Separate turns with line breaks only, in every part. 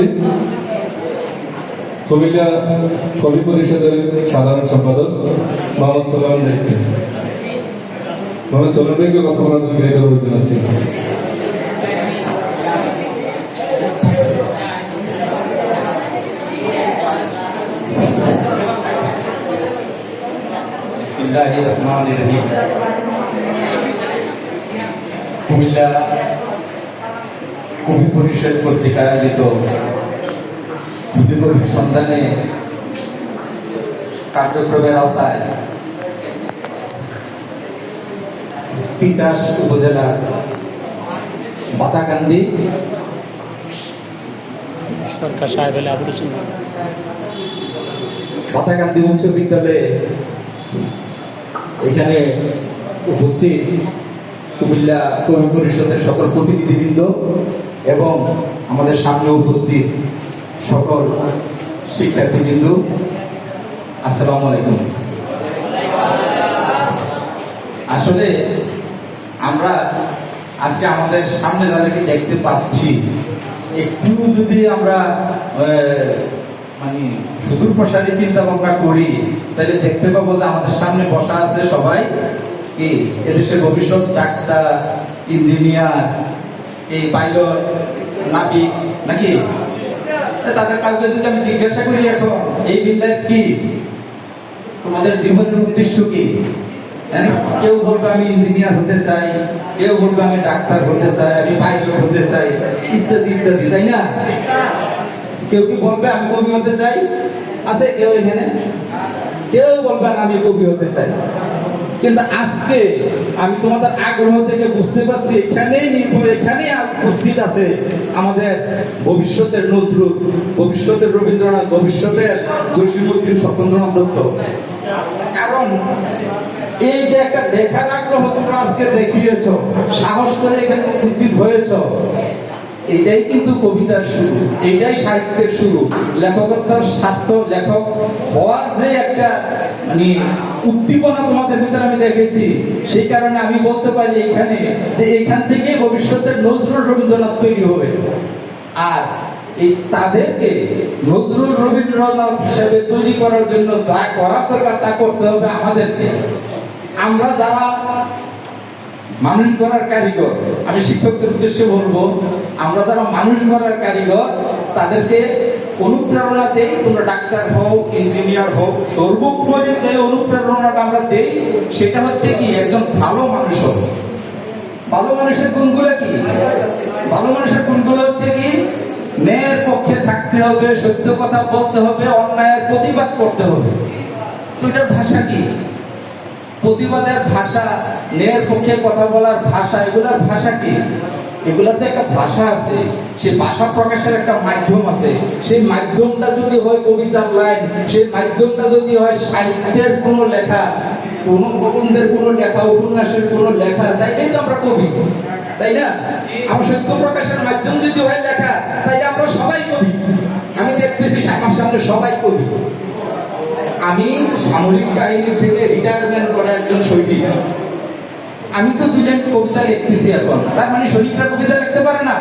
জানাচ্ছি কুমিল্লা কবি পরিষদের সাধারণ সম্পাদক মোহাম্মদ সোলাম দেখতে মোহাম্মদ সোলাম দেখকে কথা বলার জন্য
কুমিল্লা কবি পরিষদ কর্তৃক আয়োজিত কবি সন্ধানে কার্যক্রমের আওতায় তিতাস উপজেলা বাতাকান্দি
সরকার সাহেব এলে আবুল
বাতাকান্দি উচ্চ বিদ্যালয়ে এখানে উপস্থিত কুমিল্লা কবি পরিষদের সকল প্রতিনিধিবৃন্দ এবং আমাদের সামনে উপস্থিত সকল শিক্ষার্থীবৃন্দ, আসসালামু আলাইকুম। আসলে আমরা আজকে আমাদের সামনে যাদেরকে দেখতে পাচ্ছি, একটু যদি আমরা মানে সুদূর প্রসারী চিন্তা ভাবনা করি, তাহলে দেখতে পাবো যে আমাদের সামনে বসা আছে সবাই। কি? এদেশের ভবিষ্যৎ ডাক্তার, ইঞ্জিনিয়ার এই পাইলট, নাবিক, নাকি? তাদের কাউকে যদি আমি জিজ্ঞাসা করি এখন এই বিদ্যায় কি? তোমাদের জীবনের উদ্দেশ্য কি? মানে কেউ বলবে, আমি ইঞ্জিনিয়ার হতে চাই। কেউ বলবে, আমি ডাক্তার হতে চাই। আমি পাইলট হতে চাই। ইত্যাদি ইত্যাদি, তাই না? কেউ কি বলবে, আমি কবি হতে চাই? আছে কেউ এখানে? কেউ বলবে আমি কবি হতে চাই। কিন্তু আজকে আমি তোমাদের আগ্রহ থেকে বুঝতে পারছি, এখানেই নির্ভর, এখানেই উপস্থিত আছে আমাদের ভবিষ্যতের নজরুল, ভবিষ্যতের রবীন্দ্রনাথ, ভবিষ্যতের জসীমুদ্দিন সত্যেন্দ্রনাথ দত্ত কারণ এই যে একটা দেখার আগ্রহ তোমরা আজকে দেখিয়েছ, সাহস করে এখানে উপস্থিত হয়েছ, এটাই কিন্তু কবিতার শুরু, এটাই সাহিত্যের শুরু। লেখকতার স্বার্থ, লেখক হওয়ার যে একটা মানে উদ্দীপনা তোমাদের ভিতরে আমি দেখেছি। সেই কারণে আমি বলতে পারি এখানে যে এখান থেকে ভবিষ্যতের নজরুল রবীন্দ্রনাথ তৈরি হবে। আর এই তাদেরকে নজরুল রবীন্দ্রনাথ হিসেবে তৈরি করার জন্য যা করার দরকার তা করতে হবে আমাদেরকে। আমরা যারা মানুষ গড়ার কারিগর, আমি শিক্ষকদের উদ্দেশ্যে বলব, আমরা যারা মানুষ গড়ার কারিগর, তাদেরকে অনুপ্রেরণা দেই, তোমরা ডাক্তার হও ইঞ্জিনিয়ার হোক সর্বোপরি যে অনুপ্রেরণাটা আমরা দেই, সেটা হচ্ছে কি, একজন ভালো মানুষ হবে ভালো মানুষের গুণগুলো কি? ভালো মানুষের গুণগুলো হচ্ছে কি, ন্যায়ের পক্ষে থাকতে হবে, সত্য কথা বলতে হবে, অন্যায়ের প্রতিবাদ করতে হবে। এটার ভাষা কি? প্রতিবাদের ভাষা, ন্যায়ের পক্ষে কথা বলার ভাষা, এগুলোর ভাষা কি? এগুলার তো একটা ভাষা আছে সেই ভাষা প্রকাশের একটা মাধ্যম আছে। সেই মাধ্যমটা যদি হয় কবিতার লাইন, সেই মাধ্যমটা যদি হয় সাহিত্যের কোনো লেখা, কোনো প্রবন্ধের কোনো লেখা, উপন্যাসের কোনো লেখা, তাইলেই তো আমরা কবি, তাই না? আমার সত্য প্রকাশের মাধ্যম যদি হয় লেখা, তাইলে আমরা সবাই কবি। আমি দেখতেছি আমার সামনে সবাই কবি। আমি সামরিক বাহিনী থেকে রিটায়ারমেন্ট করা একজন সৈনিক। আমি তো দুজন কবিতা লিখতেছি এখন। তার মানে শরীরটা কবিতা লিখতে পারে না।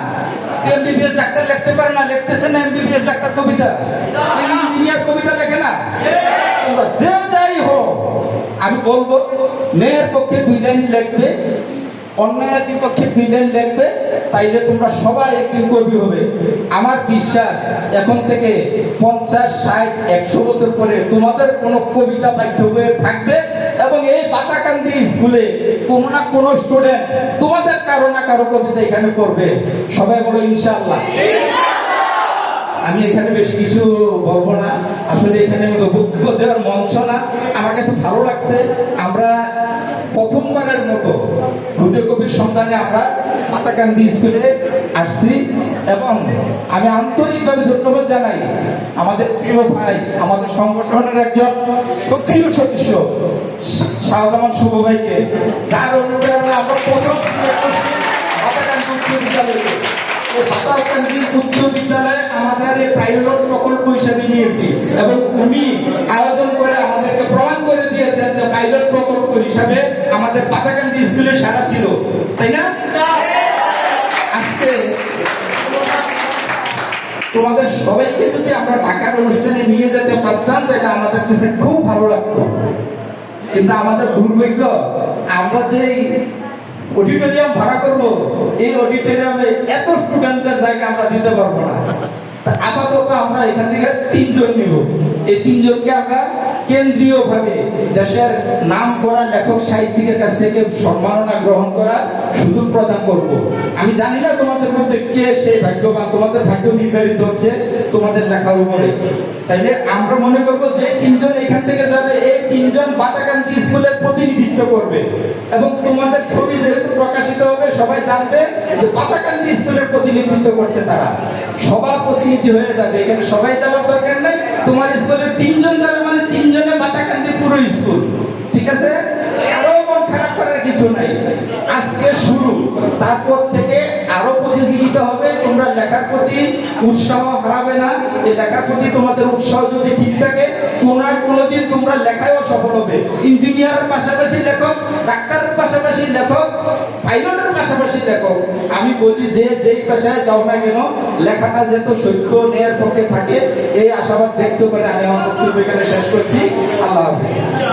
এমবিবিএস ডাক্তার লিখতে পারে না। লিখতেছে না এমবিবিএস ডাক্তার কবিতা। ইঞ্জিনিয়ার কবিতা লেখে না। যে যাই হোক, আমি বলব, মেয়ের পক্ষে দুই লাইন লিখবে, অন্যায়ের বিপক্ষে দুই লাইন লিখবে, তাইলে তোমরা সবাই একদিন কবি হবে। আমার বিশ্বাস, এখন থেকে পঞ্চাশ, ষাট, একশো বছর পরে তোমাদের কোনো কবিতা পাঠ্য হয়ে থাকবে বাতাকান্দি স্কুলে কোনো না কোনো স্টুডেন্ট তোমাদের কারও না কারও কবিতা এখানে করবে। সবাই বলো, ইনশাআল্লাহ। আমি এখানে বেশি কিছু বলব না। আসলে এখানে বক্তব্য দেওয়ার মঞ্চ না। আমার কাছে ভালো লাগছে। আমরা প্রথমবারের মতো ক্ষুদ্র কবির সন্ধানে আমরা পাতাকান্দি স্কুলে আসছি এবং আমি আন্তরিকভাবে ধন্যবাদ জানাই আমাদের প্রিয় ভাই, আমাদের সংগঠনের একজন সক্রিয় সদস্য শাহজামান শুভ ভাইকে। আমরা প্রথম উচ্চ বিদ্যালয়ে আমাদের এই পাইলট প্রকল্প হিসেবে নিয়েছি এবং উনি আয়োজন করে আমাদেরকে প্রমাণ করে দিয়েছেন যে পাইলট প্রকল্প হিসাবে আমাদের পাতাকান্দি স্কুলে সারা ছিল, তাই না? আজকে তোমাদের সবাইকে যদি আমরা টাকার অনুষ্ঠানে নিয়ে যেতে পারতাম, তাহলে আমাদের কাছে খুব ভালো লাগতো। কিন্তু আমাদের দুর্ভাগ্য আমরা যে অডিটোরিয়াম ভাড়া করব, এই অডিটোরিয়ামে এত স্টুডেন্টদের জায়গা আমরা দিতে পারব না। আপাতত আমরা এখান থেকে তিনজন নিব। এই তিনজনকে আমরা কেন্দ্রীয় ভাবে দেশের নাম করা লেখক সাহিত্যিকের কাছ থেকে সম্মাননা গ্রহণ করা সুযোগ প্রদান করব। আমি জানি না তোমাদের মধ্যে কে সেই ভাগ্যবান, তোমাদের ভাগ্য নির্ধারিত হচ্ছে তোমাদের লেখার উপরে। তাইলে আমরা মনে করব যে তিনজন এখান থেকে যাবে, এই তিনজন বাটাকান্দি স্কুলের প্রতিনিধিত্ব করবে? এবং তোমাদের ছবি যেহেতু প্রকাশিত হবে, সবাই জানবে যে বাটাকান্দি স্কুলের প্রতিনিধিত্ব করছে তারা। সবার প্রতিনিধি হয়ে যাবে। এখানে সবাই যাওয়ার দরকার নেই। তোমার স্কুলে তিনজন যাবে মানে তিনজনে বাটাকান্দি পুরো স্কুল। ঠিক আছে? আরও মন খারাপ করার কিছু নাই। আজকে শুরু। তারপর থেকে আরও প্রতিযোগিতা হবে। তোমরা লেখার প্রতি উৎসাহ হারাবে না। এই লেখার প্রতি তোমাদের উৎসাহ যদি ঠিক থাকে কোনো না কোনোদিন তোমরা লেখায়ও সফল হবে। ইঞ্জিনিয়ারের পাশাপাশি লেখক, ডাক্তারের পাশাপাশি লেখক, পাইলটের পাশাপাশি লেখক। আমি বলি, যে যেই পেশায় যাও না কেন, লেখাটা যেত সত্য ন্যায়ের পক্ষে থাকে, এই আশাবাদ দেখতে পারে আমি আমার বক্তব্য এখানে শেষ করছি। আল্লাহ হাফিজ।